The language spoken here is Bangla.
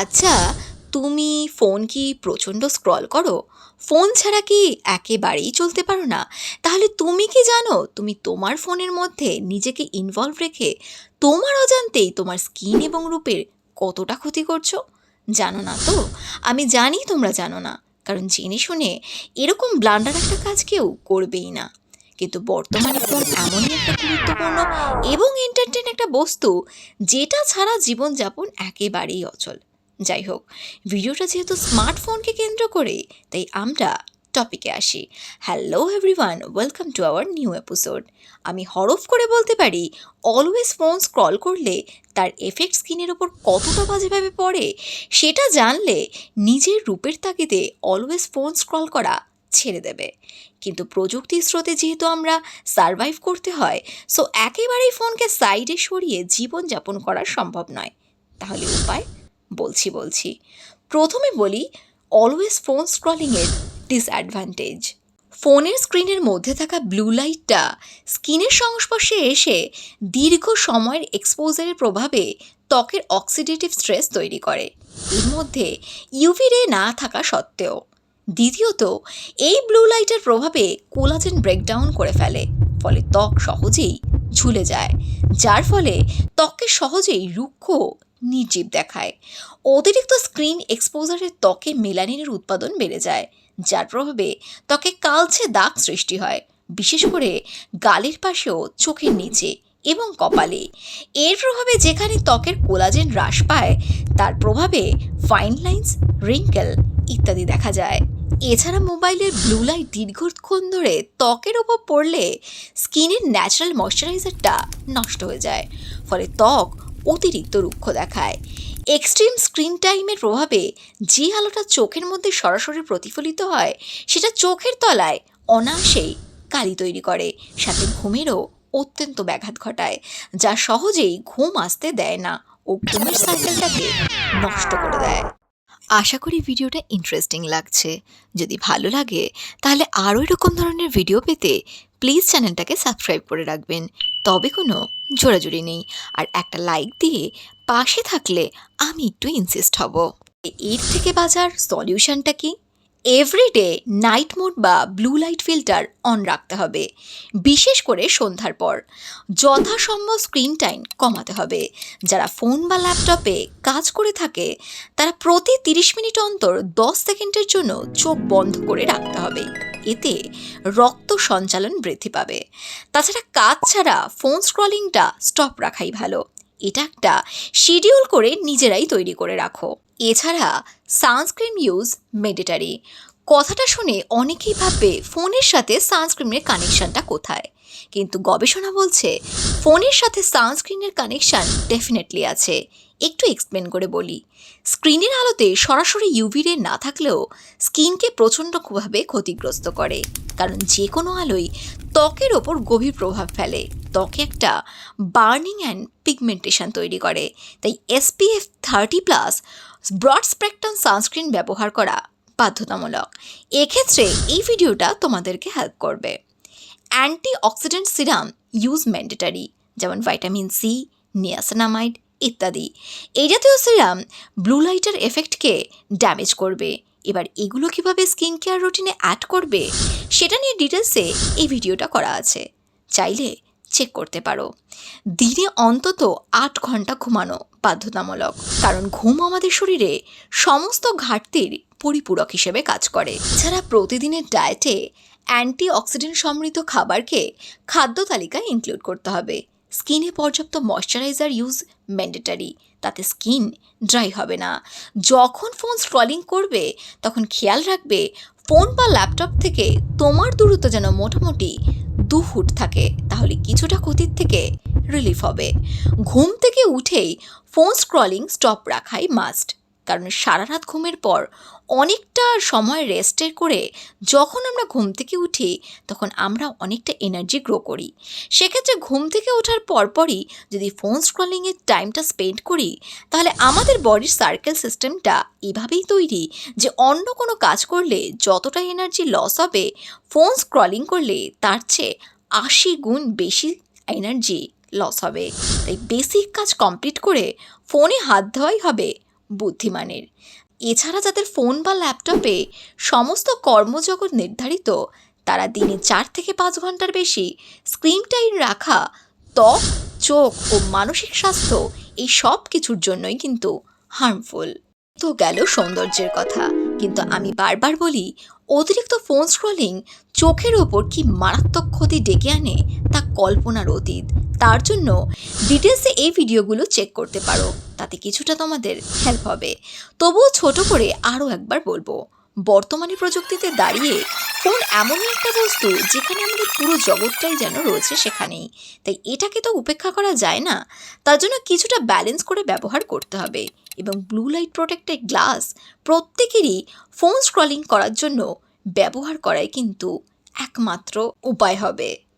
আচ্ছা তুমি ফোন কি প্রচণ্ড স্ক্রল করো? ফোন ছাড়া কি একেবারেই চলতে পারো না? তাহলে তুমি কি জানো, তুমি তোমার ফোনের মধ্যে নিজেকে ইনভলভ রেখে তোমার অজান্তেই তোমার স্কিন এবং রূপের কতটা ক্ষতি করছ? জানো না তো? আমি জানি তোমরা জানো না। কারণ জেনে শুনে এরকম ব্লান্ডার একটা কাজ কেউ করবেই না। কিন্তু বর্তমানে ফোন এমনই একটা গুরুত্বপূর্ণ এবং এন্টারটেন একটা বস্তু, যেটা ছাড়া জীবনযাপন একেবারেই অচল। যাই হোক, ভিডিওটা যেহেতু স্মার্টফোনকে কেন্দ্র করে তাই আমরা টপিকে আসি। Hello everyone welcome to our new episode আমি হরফ করে বলতে পারি অলওয়েজ ফোন স্ক্রল করলে তার এফেক্ট স্কিনের ওপর কতটা বাজেভাবে পড়ে, সেটা জানলে নিজের রূপের তাগিদে অলওয়েজ ফোন স্ক্রল করা ছেড়ে দেবে। কিন্তু প্রযুক্তির স্রোতে যেহেতু আমরা সারভাইভ করতে হয় সো একেবারেই ফোনকে সাইডে সরিয়ে জীবনযাপন করা সম্ভব নয়। তাহলে উপায়? বলছি বলছি। প্রথমে বলি অলওয়েজ ফোন স্ক্রলিংয়ের ডিসঅ্যাডভান্টেজ ফোনের স্ক্রিনের মধ্যে থাকা ব্লু লাইটটা স্কিনের সংস্পর্শে এসে দীর্ঘ সময়ের এক্সপোজারের প্রভাবে ত্বকের অক্সিডেটিভ স্ট্রেস তৈরি করে। এর মধ্যে ইউভি রে না থাকা সত্ত্বেও। দ্বিতীয়ত, এই ব্লু লাইটের প্রভাবে কোলাজেন ব্রেকডাউন করে ফেলে, ফলে ত্বক সহজেই ঝুলে যায়, যার ফলে ত্বককে সহজেই রুক্ষ নির্জীব দেখায়। অতিরিক্ত স্ক্রিন এক্সপোজারের ত্বকে মেলানিনের উৎপাদন বেড়ে যায়, যার প্রভাবে ত্বকে কালচে দাগ সৃষ্টি হয়, বিশেষ করে গালের পাশেও, চোখের নিচে এবং কপালে। এর প্রভাবে যেখানে ত্বকের কোলাজেন হ্রাস পায়, তার প্রভাবে ফাইন লাইন্স রিঙ্কেল ইত্যাদি দেখা যায়। এছাড়া মোবাইলের ব্লু লাইট দীর্ঘক্ষণ ধরে ত্বকের ওপর পড়লে স্কিনের ন্যাচারাল ময়শ্চারাইজারটা নষ্ট হয়ে যায়। ফলে ত্বক অতিরিক্ত রুক্ষ দেখায়। এক্সট্রিম স্ক্রিন টাইমের প্রভাবে যে আলোটা চোখের মধ্যে সরাসরি প্রতিফলিত হয়, সেটা চোখের তলায় অনায়াসেই কালি তৈরি করে। সাথে ঘুমেরও অত্যন্ত ব্যাঘাত ঘটায়, যা সহজেই ঘুম আসতে দেয় না ও ঘুমের সাইকেলটাকে নষ্ট করে দেয়। আশা করি ভিডিওটা ইন্টারেস্টিং লাগছে। যদি ভালো লাগে, তাহলে আরও এরকম ধরনের ভিডিও পেতে প্লিজ চ্যানেলটাকে সাবস্ক্রাইব করে রাখবেন। তবে কোনো জোরাজুরি নেই। আর একটা লাইক দিয়ে পাশে থাকলে আমি একটু ইনসিস্ট হব। এর থেকে বাজার সলিউশনটা কি? এভরিডে নাইট মোড বা ব্লু লাইট ফিল্টার অন রাখতে হবে, বিশেষ করে সন্ধ্যার পর। যথাসম্ভব স্ক্রিন টাইম কমাতে হবে। যারা ফোন বা ল্যাপটপে কাজ করে থাকে, তারা প্রতি তিরিশ মিনিট অন্তর দশ সেকেন্ডের জন্য চোখ বন্ধ করে রাখতে হবে। এতে রক্ত সঞ্চালন বৃদ্ধি পাবে। তাছাড়া কাজ ছাড়া ফোন স্ক্রলিংটা স্টপ রাখাই ভালো। এটা একটা শিডিউল করে নিজেরাই তৈরি করে রাখো। এছাড়া সানস্ক্রিন ইউজ মেডিটারি কথাটা শুনে অনেকেই ভাববে, ফোনের সাথে সানস্ক্রিনের কানেকশনটা কোথায়? কিন্তু গবেষণা বলছে, ফোনের সাথে সানস্ক্রিনের কানেকশন ডেফিনেটলি আছে। একটু এক্সপ্লেন করে বলি। স্ক্রিনের আলোতে সরাসরি ইউভি রে না থাকলেও স্কিনকে প্রচণ্ডভাবে ক্ষতিগ্রস্ত করে। কারণ যে কোনো আলোই ত্বকের ওপর গভীর প্রভাব ফেলে। ত্বকে একটা বার্নিং অ্যান্ড পিগমেন্টেশন তৈরি করে। তাই SPF thirty plus broad spectrum sunscreen ব্যবহার করা বাধ্যতামূলক। এক্ষেত্রে এই ভিডিওটা তোমাদেরকে হেল্প করবে। Antioxidant serum use mandatory যেমন ভাইটামিন সি নিয়াসিনামাইড ইত্যাদি। এই জাতীয় সিরাম ব্লু লাইটের এফেক্টকে ড্যামেজ করবে। এবার এগুলো কীভাবে স্কিন কেয়ার রুটিনে অ্যাড করবে, সেটা নিয়ে ডিটেলসে এই ভিডিওটা করা আছে। চাইলে চেক করতে পারো। দিনে অন্তত আট ঘণ্টা ঘুমানো বাধ্যতামূলক। কারণ ঘুম আমাদের শরীরে সমস্ত ঘাটতির পরিপূরক হিসেবে কাজ করে। এছাড়া প্রতিদিনের ডায়েটে অ্যান্টি অক্সিডেন্ট সমৃদ্ধ খাবারকে খাদ্য তালিকায় ইনক্লুড করতে হবে। স্কিনে পর্যাপ্ত ময়শ্চারাইজার ইউজ ম্যান্ডেটারি তাতে স্কিন ড্রাই হবে না। যখন ফোন স্ক্রলিং করবে, তখন খেয়াল রাখবে ফোন বা ল্যাপটপ থেকে তোমার দূরত্ব যেন মোটামুটি দু ফুট থাকে, তাহলে কিছুটা ক্ষতির থেকে রিলিফ হবে। ঘুম থেকে উঠেই ফোন স্ক্রলিং স্টপ রাখাই মাস্ট কারণ সারা রাত ঘুমের পর অনেকটা সময় রেস্টের করে যখন আমরা ঘুম থেকে উঠি, তখন আমরা অনেকটা এনার্জি গ্রো করি। সেক্ষেত্রে ঘুম থেকে ওঠার পরপরই যদি ফোন স্ক্রলিংয়ের টাইমটা স্পেন্ড করি, তাহলে আমাদের বডির সার্কেল সিস্টেমটা এভাবেই তৈরি যে অন্য কোনো কাজ করলে যতটা এনার্জি লস হবে ফোন স্ক্রলিং করলে তার চেয়ে আশি গুণ বেশি এনার্জি লস হবে। তাই বেসিক কাজ কমপ্লিট করে ফোনে হাত দেওয়াই হবে বুদ্ধিমানের। এছাড়া যাদের ফোন বা ল্যাপটপে সমস্ত কর্মজগৎ নির্ধারিত, তারা দিনে চার থেকে পাঁচ ঘণ্টার বেশি স্ক্রিন টাইম রাখা, ত্বক, চোখ ও মানসিক স্বাস্থ্য এই সব কিছুর জন্যই কিন্তু হার্মফুল। তো গেল সৌন্দর্যের কথা। কিন্তু আমি বারবার বলি, অতিরিক্ত ফোন স্ক্রলিং চোখের ওপর কি মারাত্মক ক্ষতি ডেকে আনে তা কল্পনার অতীত। তার জন্য ডিটেলসে এই ভিডিওগুলো চেক করতে পারো, তাতে কিছুটা তোমাদের হেল্প হবে। তবুও ছোট করে আরও একবার বলব, বর্তমানে প্রযুক্তিতে দাঁড়িয়ে ফোন এমনই একটা বস্তু যেখানে আমাদের পুরো জগৎটাই যেন রয়েছে সেখানেই। তাই এটাকে তো উপেক্ষা করা যায় না। তার জন্য কিছুটা ব্যালেন্স করে ব্যবহার করতে হবে। এবং ব্লু লাইট প্রোটেক্টেড গ্লাস প্রত্যেকেরই ফোন স্ক্রলিং করার জন্য ব্যবহার করাই কিন্তু একমাত্র উপায় হবে।